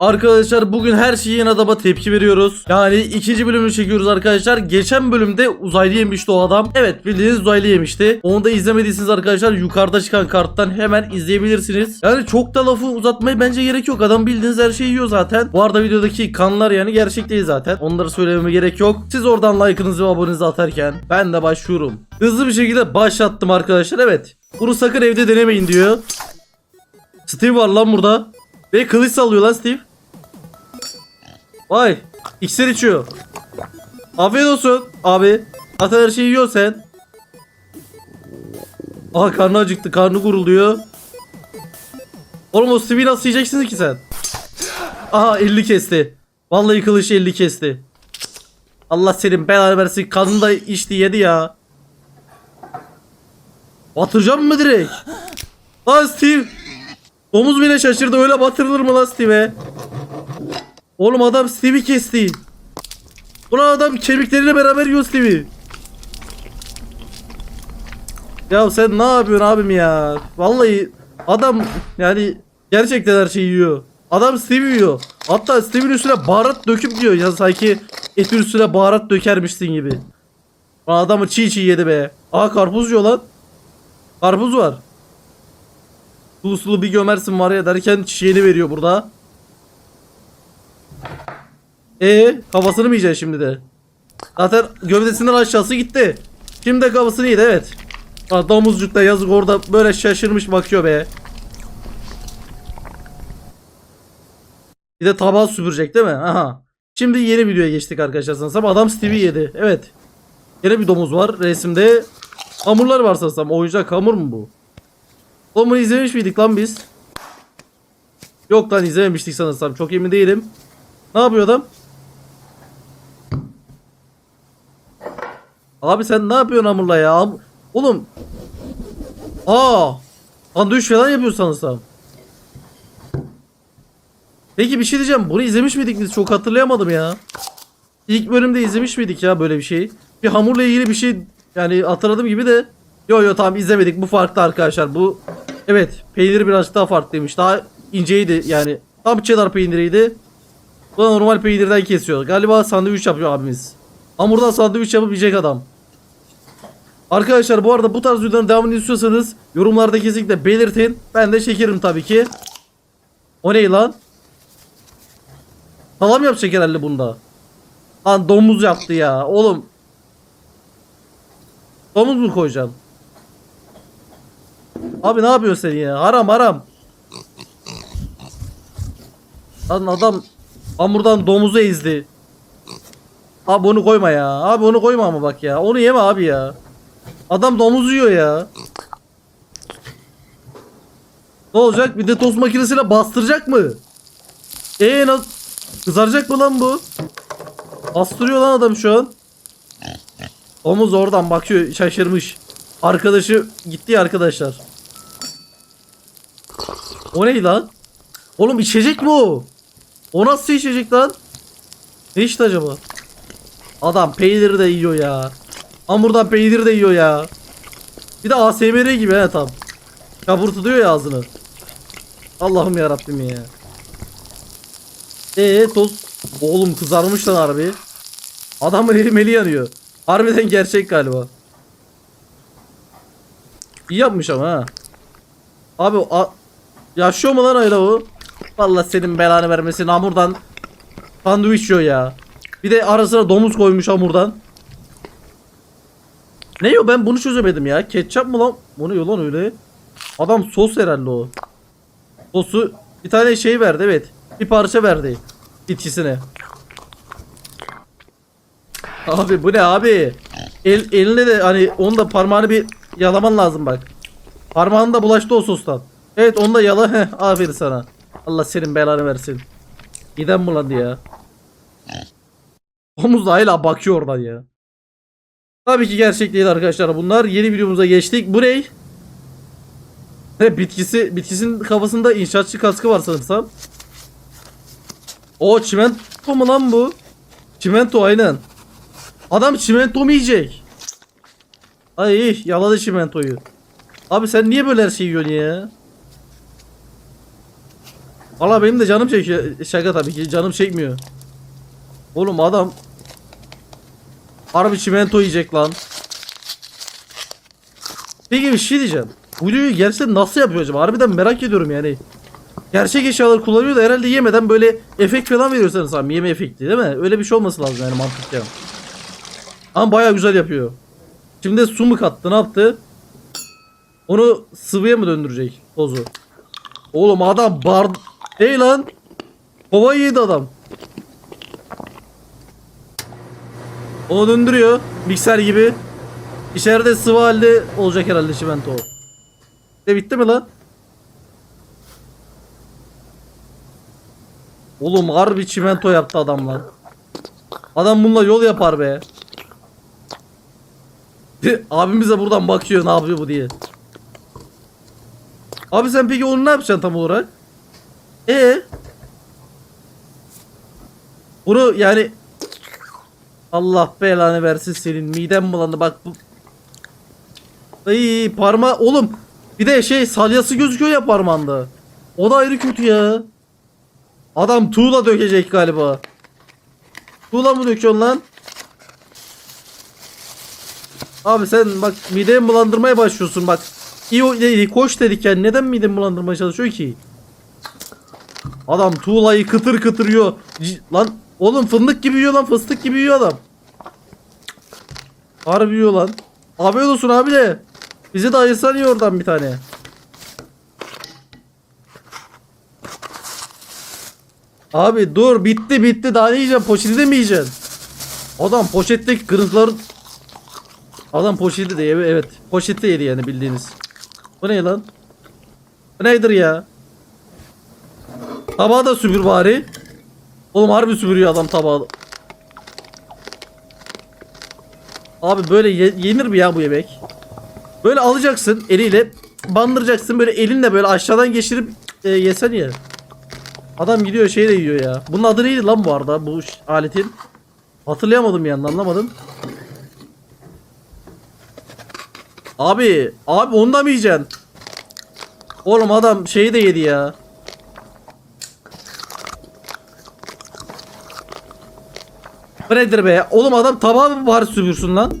Arkadaşlar bugün her şeyin adama tepki veriyoruz. Yani ikinci bölümünü çekiyoruz arkadaşlar. Geçen bölümde uzaylı yemişti o adam. Evet bildiğiniz uzaylı yemişti. Onu da izlemediyseniz arkadaşlar yukarıda çıkan karttan hemen izleyebilirsiniz. Yani çok da lafı uzatmaya bence gerek yok. Adam bildiğiniz her şeyi yiyor zaten. Bu arada videodaki kanlar yani gerçek değil zaten. Onları söylememe gerek yok. Siz oradan like'ınızı ve abonenizi atarken ben de başlıyorum. Hızlı bir şekilde başlattım arkadaşlar. Evet. Bunu sakın evde denemeyin diyor. Steve var lan burada. Ve kılıç sallıyor lan Steve. Vay. İksir içiyor. Afiyet olsun abi. Zaten her şeyi yiyor sen. Aha karnı acıktı. Karnı gurulduyor. Oğlum o Steve'i nasıl yiyeceksin ki sen? Aha 50 kesti. Vallahi kılıç 50 kesti. Allah senin belanı versin. Kanını da içti yedi ya. Batıracağım mı direkt? Lan Steve. Domuz bile şaşırdı öyle batırılır mı lan Steve'e? Oğlum adam Steve'i kesti. Ulan adam kemikleriyle beraber yiyor Steve'i. Ya sen ne yapıyorsun abim ya? Vallahi adam yani gerçekten her şeyi yiyor. Adam Steve yiyor. Hatta Steve'in üstüne baharat döküp diyor ya sanki etin üstüne baharat dökermişsin gibi. Lan adamı çiğ çiğ yedi be. Aa karpuz yiyor lan. Karpuz var. Sulu sulu bir gömersin var ya derken çiçeğini veriyor burada. E kafasını mı yiyeceksin şimdi de? Zaten gövdesinden aşağısı gitti. Şimdi de kafasını yedi evet. Ha, domuzcuk da yazık orada böyle şaşırmış bakıyor be. Bir de tabağı süpürecek değil mi? Aha. Şimdi yeni videoya geçtik arkadaşlar sanırsam. Adam Stevie yedi. Evet. Yine bir domuz var resimde. Hamurlar var sanırsam. Oyuncak hamur mu bu? Oğlum bunu izlemiş miydik lan biz? Yok lan izlememiştik sanırsam. Çok emin değilim. Ne yapıyor adam? Abi sen ne yapıyorsun hamurla ya? Ham- Oğlum. Aa. Sandviç falan yapıyor sanırsam. Peki bir şey diyeceğim. Bunu izlemiş miydik biz? Çok hatırlayamadım ya. İlk bölümde izlemiş miydik ya böyle bir şey? Bir hamurla ilgili bir şey yani hatırladığım gibi de. Yo yo tamam izlemedik. Bu farklı arkadaşlar. Bu evet peyniri birazcık daha farklıymış. Daha inceydi yani. Tam cheddar peyniriydi. Bu normal peynirden kesiyor. Galiba sandviç yapıyor abimiz. Hamurdan sandviç yapıp yiyecek adam. Arkadaşlar bu arada bu tarz videoların devamını istiyorsanız yorumlarda kesinlikle belirtin. Ben de çekerim tabii ki. O ne lan? Salam yapacak herhalde bunda. Lan domuz yaptı ya. Oğlum. Domuz mu koyacaksın? Abi ne yapıyorsun sen ya? Haram haram. Lan adam hamurdan domuzu ezdi. Abi onu koyma ya. Abi onu koyma ama bak ya. Onu yeme abi ya. Adam domuz yiyor ya. Ne olacak? Bir de tost makinesiyle bastıracak mı? Eee nasıl? Kızaracak mı lan bu? Bastırıyor lan adam şu an. Omuz oradan bakıyor şaşırmış. Arkadaşı gitti ya arkadaşlar. O ne lan? Oğlum içecek mi o? O nasıl içecek lan? Ne içti acaba? Adam peyniri de yiyor ya. Hamurdan peynir de yiyor ya. Bir de ASMR gibi he tam. Kaburtuluyor ya ağzını. Allah'ım ya Rabbim ya. Eee toz oğlum kızarmış lan harbi. Adamın eli meli yanıyor. Harbiden gerçek galiba. İyi yapmış ama ha. Abi a yaşıyor mu lan öyle o? Vallahi senin belanı vermesin hamurdan sandviç yiyor ya. Bir de arasına domuz koymuş hamurdan. Ne yo ben bunu çözemedim ya. Ketçap mı lan? Bu ne yo lan öyle? Adam sos herhalde o. Sosu bir tane şey verdi evet. Bir parça verdi. Bitkisine. Abi bu ne abi? El, eline de hani onu da parmağını bir yalaman lazım bak. Parmağın da bulaştı o sostan. Evet onu da yala. Aferin sana. Allah senin belanı versin. Giden bulandı ya. Omuz da hala bakıyor oradan ya. Tabii ki gerçek değil arkadaşlar bunlar. Yeni videomuza geçtik. Bu ne? Bitkisi, bitkisinin kafasında inşaatçı kaskı var sanırsam. O çimento mu lan bu? Çimento aynen. Adam çimento mu yiyecek? Ay yaladı çimentoyu. Abi sen niye böyle her şeyi yiyorsun ya? Valla benim de canım çekiyor. Şaka tabii ki canım çekmiyor. Oğlum adam harbi çimento yiyecek lan. Peki bir şey diyeceğim. Videoyu gerçekten nasıl yapıyor acaba? Harbiden merak ediyorum yani. Gerçek eşyaları kullanıyor da herhalde yemeden böyle efekt falan veriyor sanırsam. Yeme efekti değil mi? Öyle bir şey olması lazım yani mantıklı. Ama baya güzel yapıyor. Şimdi su mu kattı ne yaptı? Onu sıvıya mı döndürecek tozu? Oğlum adam bar... Hey lan! Kova yedi adam. Onu döndürüyor. Mikser gibi. İçeride sıvı halde olacak herhalde çimento. De bitti mi lan? Oğlum harbi çimento yaptı adam lan. Adam bununla yol yapar be. Abimiz de buradan bakıyor ne yapıyor bu diye. Abi sen peki onu ne yapacaksın tam olarak? E Bunu yani Allah belanı versin senin midem bulandı bak bu Ay parma oğlum bir de şey salyası gözüküyor ya parmağında. O da ayrı kötü ya. Adam tuğla dökecek galiba. Tuğla mı döküyorsun lan? Abi sen bak midemi bulandırmaya başlıyorsun bak. İyi dedi, koş dedik yani neden midemi bulandırmaya çalışıyor ki? Adam tuğlayı kıtır kıtır yiyor. C- lan oğlum fındık gibi yiyor lan fıstık gibi yiyor adam. Harbi yiyor lan. Afiyet olsun abi de. Bize de ayırsan iyi oradan bir tane. Abi dur bitti bitti daha ne yiyeceksin poşeti mi yiyeceksin? Adam poşetteki kırıntılar Adam poşeti de yedi evet poşette yedi yani bildiğiniz. Bu ne lan? Bu nedir ya? Tabağı da süpür bari. Oğlum harbi süpürüyor adam tabağı. Abi böyle ye- yenir mi ya bu yemek? Böyle alacaksın eliyle bandıracaksın böyle elinle böyle aşağıdan geçirip e, yesen ya. Adam gidiyor şey de yiyor ya. Bunun adı neydi lan bu arada bu aletin? Hatırlayamadım yani anlamadım. Abi, abi onu da mı yiyeceksin? Oğlum adam şeyi de yedi ya. Bu nedir be? Oğlum adam tabağı mı bari süpürsün lan?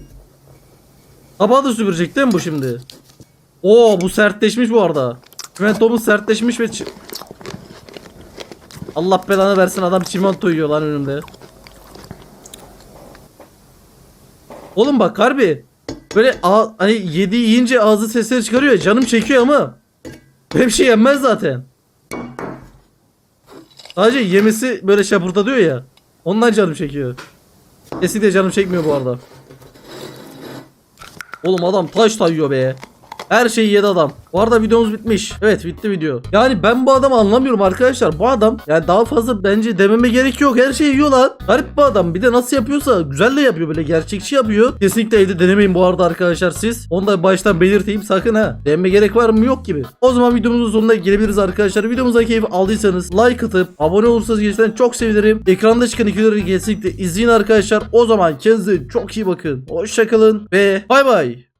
Tabağı da süpürecek değil mi bu şimdi? Oo bu sertleşmiş bu arada. Çimentomuz sertleşmiş ve Allah belanı versin adam çimento yiyor lan önümde. Oğlum bak harbi. Böyle hani yedi yiyince ağzı sesleri çıkarıyor canım çekiyor ama. Böyle bir şey yenmez zaten. Sadece yemesi böyle şapırta diyor ya. Ondan canım çekiyor. Kesinlikle canım çekmiyor bu arada. Oğlum adam taş tayıyor be. Her şeyi yedi adam. Bu arada videomuz bitmiş. Evet bitti video. Yani ben bu adamı anlamıyorum arkadaşlar. Bu adam yani daha fazla bence dememe gerek yok. Her şeyi yiyor lan. Garip bu adam. Bir de nasıl yapıyorsa güzel de yapıyor böyle gerçekçi yapıyor. Kesinlikle evde denemeyin bu arada arkadaşlar siz. Onu da baştan belirteyim sakın ha. Deneme gerek var mı yok gibi. O zaman videomuzun sonuna gelebiliriz arkadaşlar. Videomuza keyif aldıysanız like atıp abone olursanız gerçekten çok sevinirim. Ekranda çıkan videoları kesinlikle izleyin arkadaşlar. O zaman kendinize çok iyi bakın. Hoşçakalın ve bay bay.